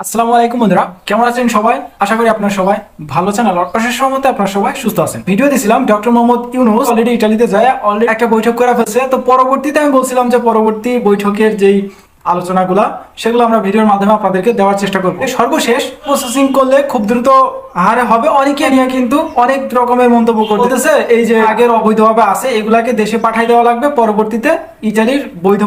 আসসালামু আলাইকুম বন্ধুরা, কেমন আছেন সবাই? আশা করি আপনার সবাই ভালো আছেন আর অশেষ সম্মতে আপনার সবাই সুস্থ আছেন। ভিডিও দিছিলাম ডক্টর মোহাম্মদ ইউনুস অলরেডি ইটালিতে যায় অলরেডি একটা বৈঠক করা হয়েছে। তো পরবর্তীতে আমি বলছিলাম যে পরবর্তী বৈঠকের যেই আলোচনাগুলা, সেগুলো আমরা ভিডিওর মাধ্যমে আপনাদেরকে দেওয়ার চেষ্টা করব। সর্বশেষ প্রসেসিং করলে খুব দ্রুত হারে হবে। অনেকে নিয়ে কিন্তু অনেক রকমের মন্তব্য করতেছে এই যে আগের অবৈধভাবে আছে, এগুলাকে দেশে পাঠাই দেওয়া লাগবে, পরবর্তীতে ইটালির বৈধ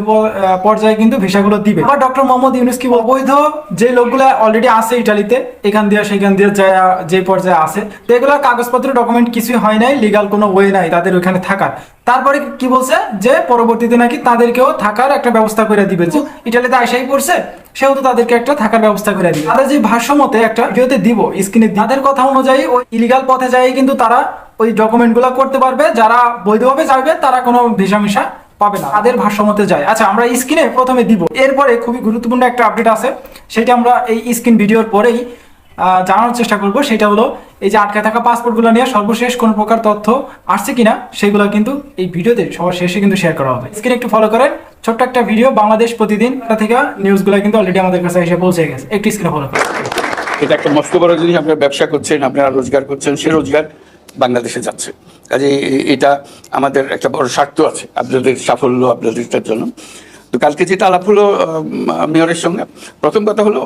পর্যায়ে কিন্তু ভিসাগুলো দিবে। আবার ডক্টর মোহাম্মদ ইউনুস কি অবৈধ? যে লোকগুলো অলরেডি আছে ইটালিতে এখান দিয়ে সেখান দিয়ে যায়, যে পর্যায়ে আছে, তো এগুলোর কাগজপত্র ডকুমেন্ট কিছুই হয় নাই লিগাল কোনো ওয়ে নাই, তাদের ওইখানে থাকার। তারপরে কি বলছে? যে পরবর্তীতে নাকি তাদেরকেও থাকার একটা ব্যবস্থা করে দিবে। যে ইটালিতে আসাই পড়ছে সেহেতু তাদেরকে একটা থাকার ব্যবস্থা করে দিবে। তাদের যে ভাষ্যমতে একটা ভিডিওতে দিব স্ক্রিনে তাদের কথা অনুযায়ী ওই ইলিগাল পথে যাই কিন্তু তারা ওই ডকুমেন্টগুলা করতে পারবে। যারা বৈধভাবে যাবে, তারা কোনো ভিসা মিশা পাবে না। তাদের ভাষ্যমতে যায়। আচ্ছা আমরা স্ক্রিনে প্রথমে দিব। এরপরে খুবই গুরুত্বপূর্ণ একটা আপডেট আছে। সেটা আমরা এই স্ক্রিন ভিডিওর পরেই জানানোর চেষ্টা করব। সেটা হলো, এই যে আটকে থাকা পাসপোর্টগুলো নিয়ে সর্বশেষ কোন প্রকার তথ্য আসছে কিনা, সেগুলো কিন্তু এই ভিডিওতে সবার শেষে কিন্তু শেয়ার করা হবে। স্ক্রিনে একটু ফলো করেন। ছোট্ট একটা ভিডিও বাংলাদেশ প্রতিদিন থেকে নিউজগুলো কিন্তু অলরেডি আমাদের কাছে এসে পৌঁছে গেছে। একটু স্ক্রিনে ফলো করেন। এটা একটা মস্ত বড় জিনিস, আপনারা ব্যবসা করছেন, আপনারা রোজগার করছেন, সে রোজগার বাংলাদেশে যাচ্ছে। কাজে এটা আমাদের একটা বড় স্বার্থ আছে, আপনাদের সাফল্য, আপনাদের জন্য। তো কালকে যেটা আলাপ হলো মেয়রের সঙ্গে, প্রথম কথা হলো,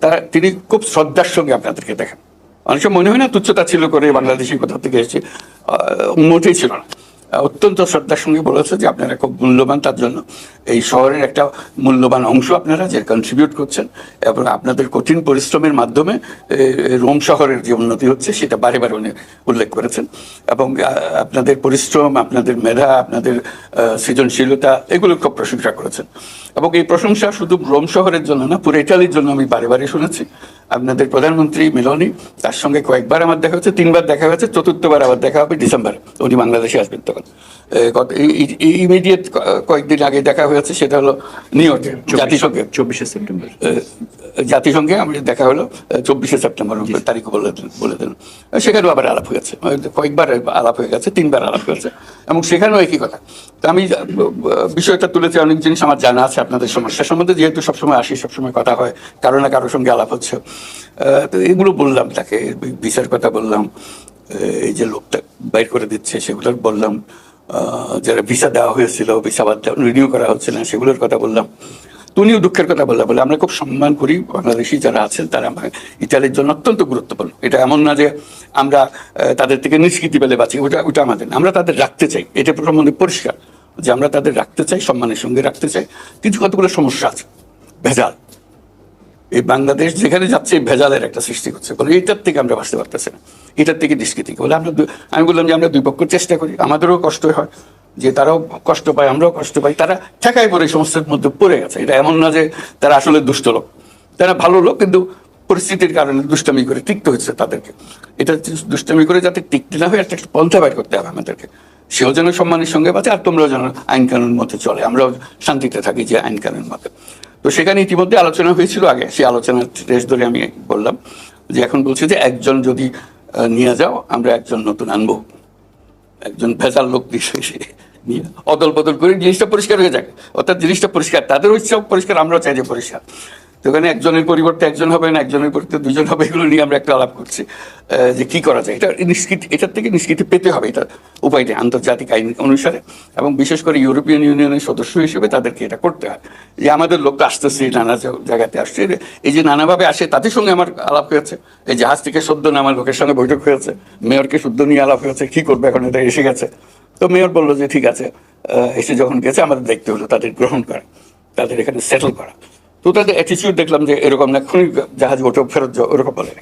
তারা, তিনি খুব শ্রদ্ধার সঙ্গে আপনাদেরকে দেখেন। অনেক সময় মনে হয় না তুচ্ছতা ছিল করে বাংলাদেশের কোথা থেকে এসেছে মোটেই ছিল না। অত্যন্ত শ্রদ্ধার সঙ্গে বলেছে যে আপনারা খুব মূল্যবান, তার জন্য এই শহরের একটা মূল্যবান অংশ আপনারা যে কন্ট্রিবিউট করছেন এবং আপনাদের কঠিন পরিশ্রমের মাধ্যমে রোম শহরের যে উন্নতি হচ্ছে সেটা বারে বারে উনি উল্লেখ করেছেন। এবং আপনাদের পরিশ্রম, আপনাদের মেধা, আপনাদের সৃজনশীলতা এগুলো খুব প্রশংসা করেছেন। এবং এই প্রশংসা শুধু রোম শহরের জন্য না, পুরো ইটালির জন্য আমি বারে বারে শুনেছি। আপনাদের প্রধানমন্ত্রী মিলনী, তার সঙ্গে কয়েকবার আমার দেখা হয়েছে, তিনবার দেখা হয়েছে, চতুর্থবার আবার দেখা হবে ডিসেম্বর। উনি বাংলাদেশে আসবেন তখন। ইমিডিয়েট কয়েকদিন আগে দেখা হয়েছে সেটা হলো নিউ ইয়র্কে জাতিসংঘে। চব্বিশে সেপ্টেম্বর। জাতিসংঘে আমাদের দেখা হলো চব্বিশে সেপ্টেম্বর তারিখ বলে দিন বলে দিন সেখানেও আবার আলাপ হয়েছে। কয়েকবার আলাপ হয়ে গেছে তিনবার আলাপ হয়েছে এবং সেখানেও একই কথা। তো আমি বিষয়টা তুলেছি অনেক জিনিস আমার জানা আছে আপনাদের সমস্যা সম্বন্ধে যেহেতু সবসময় আসি সবসময় কথা হয় কারও না কারোর সঙ্গে আলাপ হচ্ছে। তো এগুলো বললাম তাকে বিচার কথা বললাম এই যে লোকটা বাইর করে দিচ্ছে সেগুলো বললাম। যারা ভিসা দেওয়া হয়েছিল, ভিসা বাদ রিনিউ করা হচ্ছে না সেগুলোর কথা বললাম। তো উনিও দুঃখের কথা বললাম, বলে আমরা খুব সম্মান করি বাংলাদেশি যারা আছেন, তারা আমার ইটালির জন্য অত্যন্ত গুরুত্বপূর্ণ। এটা এমন না যে আমরা তাদের থেকে নিষ্কৃতি পেলে বাঁচি, ওটা ওটা আমাদের। আমরা তাদের রাখতে চাই। এটা সম্বন্ধে পরিষ্কার যে আমরা তাদের রাখতে চাই, সম্মানের সঙ্গে রাখতে চাই। কিন্তু কতগুলো সমস্যা আছে? ভেজাল। এই বাংলাদেশ যেখানে যাচ্ছে ভেজালের একটা সৃষ্টি হচ্ছে। বলে এটার থেকে আমরা বাঁচতে পারতেছি না। এটার থেকে নিষ্কৃতি। বলে আমরা আমি বললাম যে আমরা দুই পক্ষ চেষ্টা করি। আমাদেরও কষ্ট হয়, যে তারাও কষ্ট পায়, আমরাও কষ্ট পাই। তারা ঠেকায় পড়ে সমস্যার মধ্যে পড়ে গেছে। এটা এমন না যে তারা আসলে দুষ্ট লোক। তারা ভালো লোক, কিন্তু পরিস্থিতির কারণে দুষ্টামি করে টিকতে হচ্ছে তাদেরকে। এটা দুষ্টামি করে যাতে টিকতে না হয় একটা পন্থা বাইর করতে হবে আমাদেরকে। সেও যেন সম্মানের সঙ্গে বাঁচে, আর তোমরাও যেন আইন কানুন মতে চলে। আমরাও শান্তিতে থাকি যে আইন কানুন মতে তো সেখানে ইতিমধ্যে আলোচনা হয়েছিল আগে। সেই আলোচনার শেষ ধরে আমি বললাম যে এখন বলছি যে একজন যদি নিয়ে যাও, আমরা একজন নতুন আনব। একজন ভেজাল লোক বিষয়ে নিয়ে অদল বদল করে জিনিসটা পরিষ্কার হয়ে যাক। অর্থাৎ জিনিসটা পরিষ্কার তাদের ইচ্ছা পরিষ্কার, আমরাও চাই যে পরিষ্কার। ওখানে একজনের পরিবর্তে একজন হবে না, একজনের পরিবর্তে দুজন হবে, এগুলো নিয়ে আমরা একটা আলাপ করছি যে কি করা যায়। এটা নিষ্কৃতি, এটার থেকে নিষ্কৃতি পেতে হবে, এটা উপায় নেই আন্তর্জাতিক আইন অনুসারে। এবং বিশেষ করে ইউরোপিয়ান ইউনিয়নের সদস্য হিসেবে তাদেরকে এটা করতে হয়। যে আমাদের লোক আসতেছে, নানা জায়গাতে আসছে এই যে নানাভাবে আসে, তাদের সঙ্গে আমার আলাপ হয়েছে। এই জাহাজ থেকে সদ্য নামা লোকের সঙ্গে বৈঠক হয়েছে, মেয়রকে শুদ্ধ নিয়ে আলাপ হয়েছে, কি করবে এখন, এটা এসে গেছে। তো মেয়র বলল যে, ঠিক আছে এসে যখন গেছে, আমাদের দেখতে হলো তাদের গ্রহণ করা, তাদের এখানে সেটেল করা। তো তাদের অ্যাটিচিউড দেখলাম যে এরকম না এক্ষুনি জাহাজ ওঠো, ফেরত যাও, ওরকম বলে।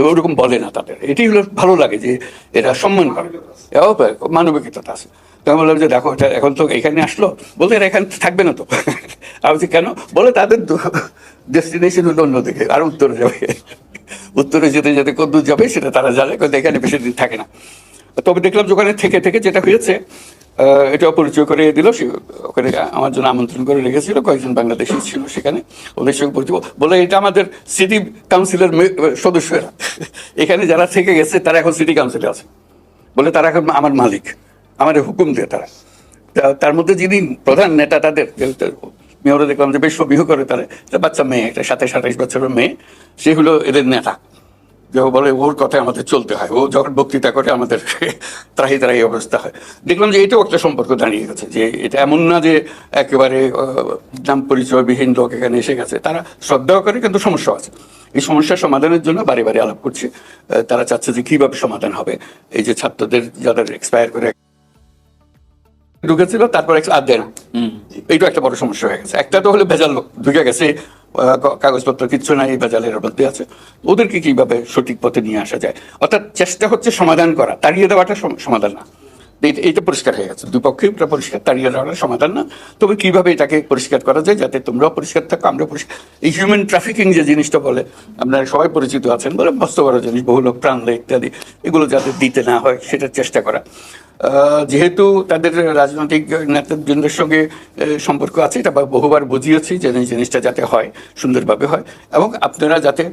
ওরকম বলে না তাদের। এটি হলো ভালো লাগে যে এরা সম্মান করে। এও মানবিকতা আছে। তো আমি বললাম যে দেখো, এটা এখন তো এখানে আসলো। বলতে এরা এখানে থাকবে না তো। আমি কেন? বলে, তাদের ডেস্টিনেশন হলো অন্যদিকে, আর উত্তরে যাবে। উত্তরে যেতে যেতে কদ্দূর যাবে, সেটা তারা জানে, কিন্তু এখানে বেশি দিন থাকে না। তবে দেখলাম যে ওখানে থেকে থেকে যেটা হয়েছে এটাও পরিচয় করে দিল। সে ওখানে আমার জন্য আমন্ত্রণ করে রেখেছিল। কয়েকজন বাংলাদেশি ছিল সেখানে। ওদের সঙ্গে পরিচয় বলে এটা আমাদের সিটি কাউন্সিলের সদস্যরা। এখানে যারা থেকে গেছে, তারা এখন সিটি কাউন্সিলে আছে। বলে তারা এখন আমার মালিক। আমার হুকুম দেয় তারা। তার মধ্যে যিনি প্রধান নেতা তাদের মেয়েরা দেখলাম যে বেশ বিহু করে তারা। বাচ্চা মেয়ে, একটা সাতাশ আঠাইশ বছরের মেয়ে। সে হলো এদের নেতা। যে ও বলে ওর কথায় আমাদের চলতে হয়। ও যখন বক্তৃতা করে আমাদের ত্রাহি ত্রাহি অবস্থা হয়। দেখলাম যে এটাও একটা সম্পর্ক দাঁড়িয়ে গেছে যে এটা এমন না যে একেবারে নাম পরিচয়বিহীন লোক এখানে এসে গেছে। তারা শ্রদ্ধাও করে কিন্তু সমস্যা আছে। এই সমস্যার সমাধানের জন্য বারে বারে আলাপ করছে। তারা চাচ্ছে যে কীভাবে সমাধান হবে। এই যে ছাত্রদের যাদের এক্সপায়ার করে ঢুকেছিল তারপর একটা আর দেয় না। এইটা একটা বড় সমস্যা হয়ে গেছে। একটা তো হলে ভেজাল লোক ঢুকে গেছে কাগজপত্র কিচ্ছু নাই ভেজালের মধ্যে আছে। ওদেরকে কীভাবে সঠিক পথে নিয়ে আসা যায়? অর্থাৎ চেষ্টা হচ্ছে সমাধান করা, তাড়িয়ে দেওয়াটা সমাধান না। এইটা- পরিষ্কার হয়ে গেছে। দুই পক্ষে এটা পরিষ্কার, তাড়িয়ে দেওয়াটা সমাধান না। তবে কীভাবে এটাকে পরিষ্কার করা যায় যাতে তোমরাও পরিষ্কার থাকো আমরা পরিষ্কার এই হিউম্যান ট্রাফিকিং যে জিনিসটা বলে, আপনারা সবাই পরিচিত আছেন বলে মস্ত বড় জিনিস, বহু লোক প্রাণ ইত্যাদি, এগুলো যাতে দিতে না হয়, সেটার চেষ্টা করা। যেহেতু তাদের রাজনৈতিক নেতৃবৃন্দের সঙ্গে সম্পর্ক আছে, এটা বহুবার বুঝিয়েছি যে জিনিসটা যাতে হয়, সুন্দরভাবে হয়। এবং আপনারা যাতে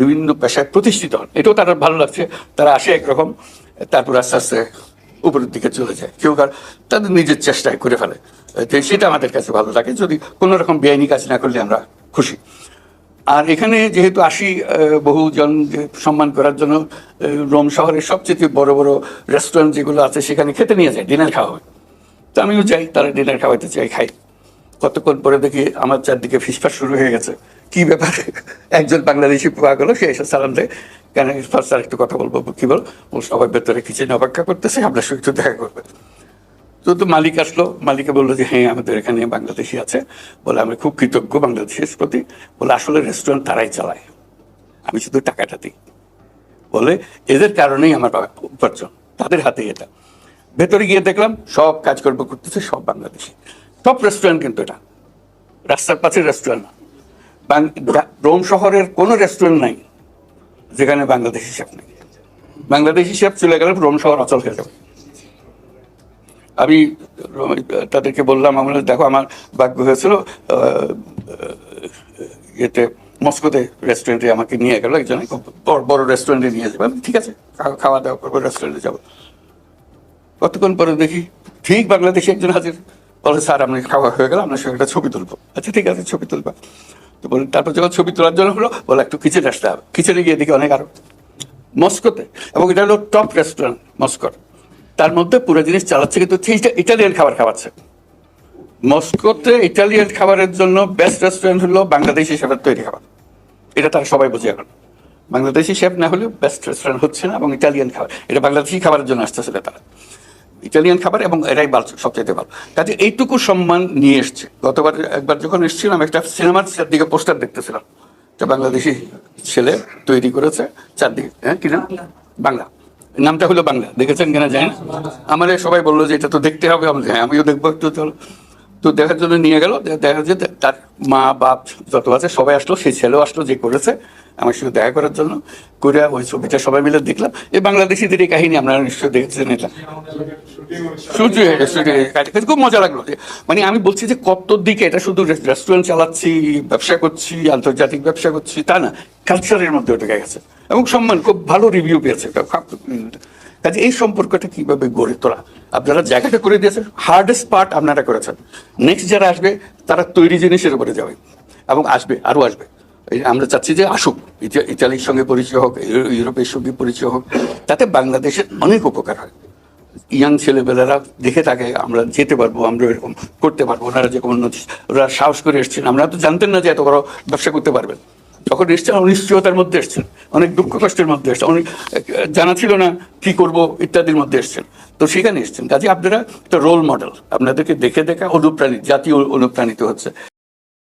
বিভিন্ন পেশায় প্রতিষ্ঠিত হন, এটাও তারা ভালো লাগছে, তারা আসে একরকম, তারপর আস্তে আস্তে উপরের দিকে চলে যায়। কেউ কার, তাদের নিজের চেষ্টায় করে ফেলে। সেটা আমাদের কাছে ভালো লাগে, যদি কোনো রকম বেআইনি কাজ না করলে আমরা খুশি। আর এখানে যেহেতু আসি বহুজন সম্মান করার জন্য রোম শহরের সবচেয়ে বড় বড় রেস্টুরেন্ট যেগুলো আছে, সেখানে খেতে নিয়ে যায় ডিনার খাওয়া হয়। তো আমিও যাই, তারা ডিনার খাওয়াইতে চাই খাই। কতক্ষণ পরে দেখি আমার চারদিকে ফিসফাস শুরু হয়ে গেছে। কি ব্যাপার? একজন বাংলাদেশি পাওয়া গেলো সে এসে সালাম দেয়। কেন আর একটু কথা বলব, কি বল? ও সবাই ভেতরে কিচেনে অপেক্ষা করতেছে আপনার একটু দেখা করবে। তো তো মালিক আসলো মালিকে বলল যে হ্যাঁ আমাদের এখানে বাংলাদেশি আছে। বলে আমি খুব কৃতজ্ঞ বাংলাদেশের প্রতি। বলে, আসলে রেস্টুরেন্ট তারাই চালায়। আমি শুধু টাকাটা দিই। বলে, এদের কারণেই আমার উপার্জন। তাদের হাতে এটা। ভেতরে গিয়ে দেখলাম, সব কাজকর্ম করতেছে সব বাংলাদেশি। সব রেস্টুরেন্ট কিন্তু এটা। রাস্তার পাশে রেস্টুরেন্ট না। রোম শহরের কোনো রেস্টুরেন্ট নাই, যেখানে বাংলাদেশি শেফ নেই। বাংলাদেশি শেফ চলে গেলে রোম শহর অচল হয়ে যাবে। আমি তাদেরকে বললাম আমরা দেখো আমার ভাগ্য হয়েছিল ইয়েতে মস্কোতে রেস্টুরেন্টে আমাকে নিয়ে গেল একজন খুব বড় বড় রেস্টুরেন্টে নিয়ে যাবে। আমি, ঠিক আছে খাওয়া দাওয়া করব রেস্টুরেন্টে যাব। কতক্ষণ পরে দেখি ঠিক বাংলাদেশে একজন হাজির। বলে স্যার আপনি খাওয়া হয়ে গেল আপনার সঙ্গে একটা ছবি তুলবো। আচ্ছা ঠিক আছে ছবি তুলবা। তো বলে তারপর যখন ছবি তোলার জন্য হলো বলে একটু কিচেনে আসতে হবে। কিচেনে গিয়ে দেখি অনেক আরও মস্কোতে এবং এটা হলো টপ রেস্টুরেন্ট মস্কোর। তার মধ্যে পুরো জিনিস চালাচ্ছে কিন্তু সেইটা ইটালিয়ান খাবার খাওয়াচ্ছে। মস্কোতে ইটালিয়ান খাবারের জন্য বেস্ট রেস্টুরেন্ট হলো বাংলাদেশি শেফের তৈরি খাবার। এটা তারা সবাই বোঝে এখন। বাংলাদেশি শেফ না হলেও বেস্ট রেস্টুরেন্ট হচ্ছে না এবং ইটালিয়ান খাবার এটা বাংলাদেশি খাবারের জন্য আসতেছিল তারা ইটালিয়ান খাবার এবং এরাই ভালো সবচাইতে ভালো। কাজে এইটুকু সম্মান নিয়ে এসছে। গতবার একবার যখন এসেছিলাম একটা সিনেমার চারদিকে পোস্টার দেখতেছিলাম। একটা বাংলাদেশি ছেলে তৈরি করেছে চারদিকে হ্যাঁ কি নাম? বাংলা। নামটা হলো বাংলা, দেখেছেন কিনা জানি আমাদের সবাই বলল যে এটা তো দেখতে হবে। আমি হ্যাঁ আমিও দেখব একটু, চলো। তো দেখার জন্য নিয়ে গেল। দেখা যে তার মা, বাপ যত আছে, সবাই আসলো, সেই ছেলেও আসলো যে করেছে, আমার সঙ্গে দেখা করার জন্য। করে ওই ছবিটা সবাই মিলে দেখলাম। এই বাংলাদেশিদের এই কাহিনী আপনারা নিশ্চয়ই দেখেছেন এটা। কিন্তু খুব মজা লাগল মানে আমি বলছি যে কত দিকে এটা শুধু রেস্টুরেন্ট চালাচ্ছি, ব্যবসা করছি, আন্তর্জাতিক ব্যবসা করছি, তা না কালচারের মধ্যে ওটা গেছে। এবং সম্মান, খুব ভালো রিভিউ পেয়েছে। কাজে এই সম্পর্কটা কীভাবে গড়ে তোলা? আপনারা জায়গাটা করে দিয়েছেন হার্ডেস্ট পার্ট আপনারা করেছেন। নেক্সট যারা আসবে, তারা তৈরি জিনিসের উপরে যাবে এবং আসবে, আরও আসবে। আমরা চাচ্ছি যে আসুক ইটালির সঙ্গে পরিচয় হোক ইউরোপের সঙ্গে পরিচয় হোক, তাতে বাংলাদেশের অনেক উপকার হয়। ইয়াং ছেলেবেলারা দেখে থাকে, আমরা যেতে পারব, আমরা এরকম করতে পারব, ওনারা যে কোনো উন্নতি ওরা সাহস করে এসছেন, আমরা তো জানতেন না যে এত বড় ব্যবসা করতে পারবেন। যখন এসছেন অনিশ্চয়তার মধ্যে এসছেন, অনেক দুঃখ কষ্টের মধ্যে এসছেন, অনেক জানা ছিল না কি করব ইত্যাদির মধ্যে এসছেন। তো সেখানে এসছেন। কাজে আপনারা একটা রোল মডেল আপনাদেরকে দেখে দেখা অনুপ্রাণিত জাতীয় অনুপ্রাণিত হচ্ছে।